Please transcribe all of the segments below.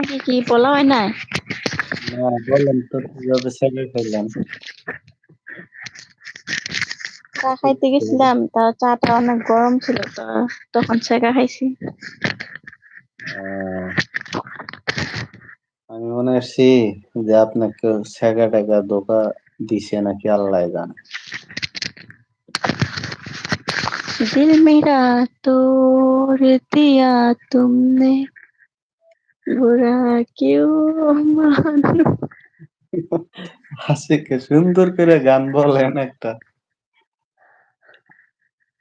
আজকে কি পোলাও হয় নাই না বলেন তো কিভাবে সেলে খাইলেন চা খাইতে গেছিলাম তা চাটা অনেক গরম ছিল তো তখন সেকা খাইছি আহ, আমি মনে করছি যে আপনাকে সেগা টেগা ধোকা দিছে নাকি আল্লাহ জানে दिल मेरा तोड़ दिया तुमने সুন্দর করে গান বলেন একটা।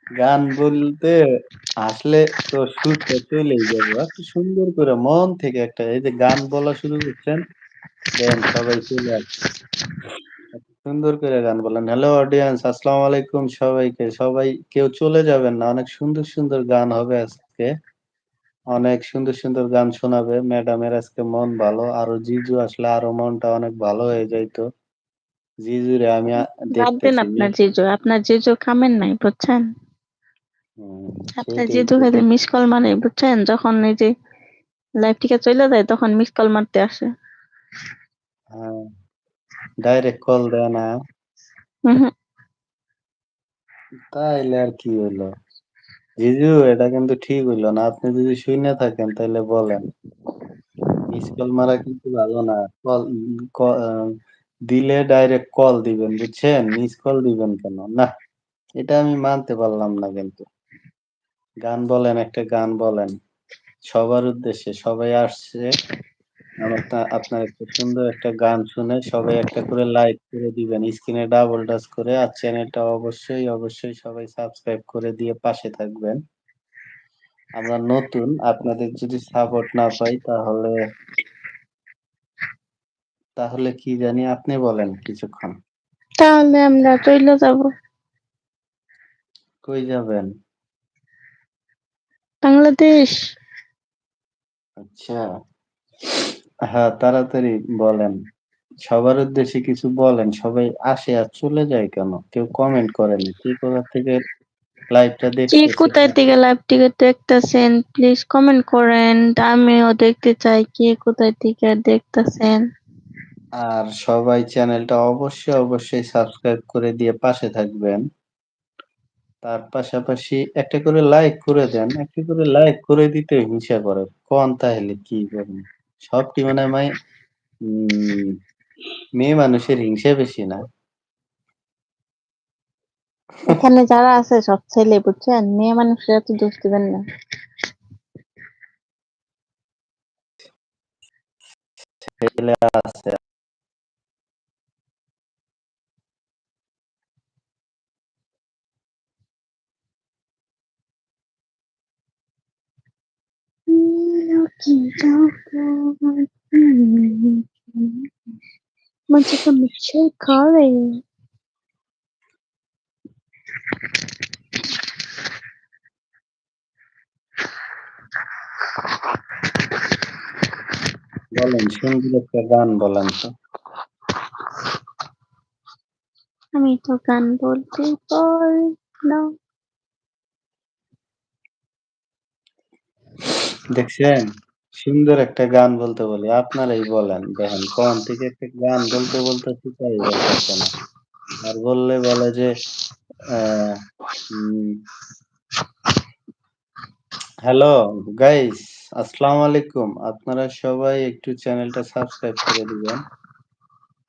গান বলতে আসলে তো সুরটা চলেই যাব। এত সুন্দর করে মন থেকে একটা এই যে গান বলা শুরু করছেন সবাই চলে আসছে সুন্দর করে গান বলেন। হ্যালো অডিয়েন্স, আসসালাম আলাইকুম সবাইকে। সবাই কেউ চলে যাবেন না? অনেক সুন্দর সুন্দর গান হবে আজকে। অনেক সুন্দর সুন্দর গান শোনাবে। ম্যাডামের আজকে মন ভালো আরও জিজু আসলে আরও মনটা অনেক ভালো হয়ে যাইতো। জিজুরে আমি দেখতেছি আপনার জিজু। আপনার জিজু খামেন নাই বুঝছেন? আপনার জিজু। খালি মিস কল মানে বুঝছেন? যখন এই যে লাইভ থেকে চলে যায় তখন মিস কল মারতে আসে। হ্যাঁ ডাইরেক্ট কল দেয় না। তাইলে আর কি হইল? জিজু, এটা কিন্তু ঠিক হইল না। আপনি যদি শুনে থাকেন তাহলে বলেন। মিস কল মারা কিন্তু ভালো না। কল দিলে ডাইরেক্ট কল দিবেন, বুঝছেন? মিস কল দিবেন কেন? না, এটা আমি মানতে পারলাম না কিন্তু। গান বলেন, একটা গান বলেন। সবার উদ্দেশ্যে সবাই আসছে। আপনার সুন্দর একটা গান শুনে সবাই একটা করে লাইক করে দিবেন। স্ক্রিনে ডাবল টাচ করে আর চ্যানেলটা অবশ্যই অবশ্যই সবাই সাবস্ক্রাইব করে দিয়ে পাশে থাকবেন। আমরা নতুন আপনাদের যদি সাপোর্ট না পাই তাহলে তাহলে কি জানি আপনি বলেন কিছুক্ষণ। তাহলে আমরা চলে যাব। কই যাবেন? বাংলাদেশ। আচ্ছা। হ্যাঁ তাড়াতাড়ি বলেন। সবার উদ্দেশ্যে কিছু বলেন। সবাই আসে আর চলে যায় কেন? কেউ কমেন্ট করেন। কে কোথা থেকে লাইভটা কে দেখতেছে? কোথায় থেকে লাইভ থেকে দেখতেছেন? প্লিজ কমেন্ট করেন। আমিও দেখতে চাই কে কোথায় থেকে দেখতেছেন। আর সবাই চ্যানেলটা অবশ্যই অবশ্যই সাবস্ক্রাইব করে দিয়ে পাশে থাকবেন। তার পাশাপাশি একটা করে লাইক করে দেন। একটা করে লাইক করে দিতে হিংসা করে। কোন তাহলে কি করবেন সব কি হয় মেয়ে মানুষের হিংসা বেশি না? এখানে যারা আছে সব ছেলে বুঝছেন? মেয়ে মানুষের এত দোষ দিবেন না। ছেলে আছে। มันจะก็ไม่ใช่คอเลย বলেন, সুন্দর একটা গান বলেন তো। আমি তো গান বলতে পারি না। দেখছেন? সুন্দর একটা গান বলতে বলি। আপনারাই বলেন, দেখেন, কোন থেকে একটা গান বলতে বলতে শিখাই বলতেছে না। আর বললে বলে যে হ্যালো গাইস আসসালামু আলাইকুম আপনারা সবাই একটু চ্যানেলটা সাবস্ক্রাইব করে দিবেন।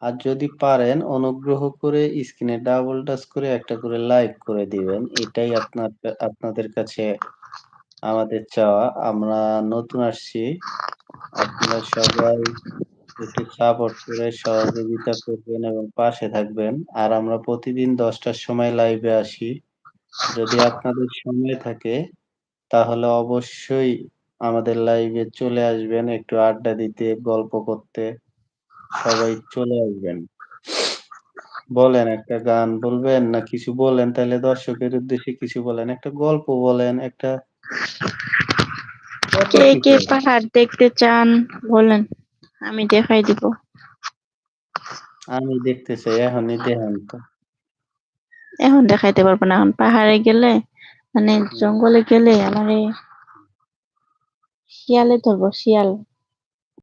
আর যদি পারেন, অনুগ্রহ করে স্ক্রিনে ডাবল টাচ করে একটা করে লাইক করে দিবেন। এটাই আপনার, আপনাদের কাছে আমাদের চাওয়া। আমরা নতুন আসছি। আপনারা সবাই একটু সাপোর্ট করে সহযোগিতা করবেন এবং পাশে থাকবেন। আর আমরা প্রতিদিন দশটার সময় লাইভে আসি। যদি আপনাদের সময় থাকে, তাহলে অবশ্যই আমাদের লাইভে চলে আসবেন, একটু আড্ডা দিতে, গল্প করতে। সবাই চলে আসবেন। বলেন একটা গান বলবেন না কিছু বলেন? তাহলে দর্শকের উদ্দেশ্যে কিছু বলেন। একটা গল্প বলেন, একটা কে কে পাহাড় দেখতে চান বলেন। আমি দেখাই দিব। আমি দেখতে চাই এখনই দেখান তো। এখন দেখাইতে পারব না এখন পাহাড়ে গেলে মানে জঙ্গলে গেলে আমারে শিয়ালে ধরবো শিয়াল।